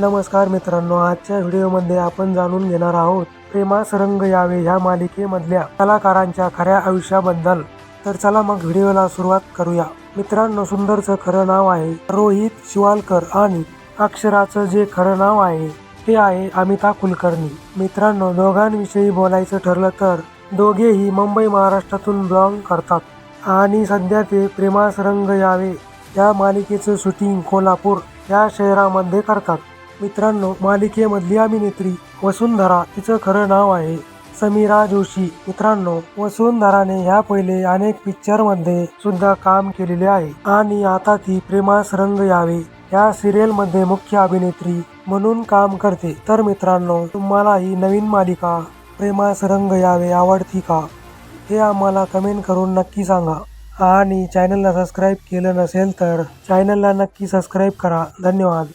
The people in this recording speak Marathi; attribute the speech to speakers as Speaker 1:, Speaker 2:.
Speaker 1: नमस्कार मित्रांनो आजच्या व्हिडिओमध्ये आपण जाणून घेणार आहोत प्रेमास रंग यावे ह्या मालिकेमधल्या कलाकारांच्या खऱ्या आयुष्याबद्दल. तर चला मग व्हिडिओला सुरुवात करूया. मित्रांनो सुंदरचं खरं नाव आहे रोहित शिवालकर आणि अक्षराचं जे खरं नाव आहे ते आहे अमिता कुलकर्णी. मित्रांनो दोघांविषयी बोलायचं ठरलं तर दोघेही मुंबई महाराष्ट्रातून बिलॉंग करतात. आणि सध्या ते प्रेमास रंग यावे या मालिकेचं शूटिंग कोल्हापूर या शहरामध्ये करतात. मित्रांनो मालिकेमधली अभिनेत्री वसुंधरा तिचं खरं नाव आहे समीरा जोशी. मित्रांनो वसुंधराने ह्या पहिले अनेक पिक्चरमध्ये सुद्धा काम केलेले आहे. आणि आता ती प्रेमास रंग यावे. या सिरियलमध्ये मुख्य अभिनेत्री म्हणून काम करते. तर मित्रांनो तुम्हाला ही नवीन मालिका प्रेमास रंग यावे आवडती का? हे आम्हाला कमेंट करून नक्की सांगा. आणि चॅनलला सबस्क्राईब केलं नसेल तर चॅनलला नक्की सबस्क्राईब करा. धन्यवाद.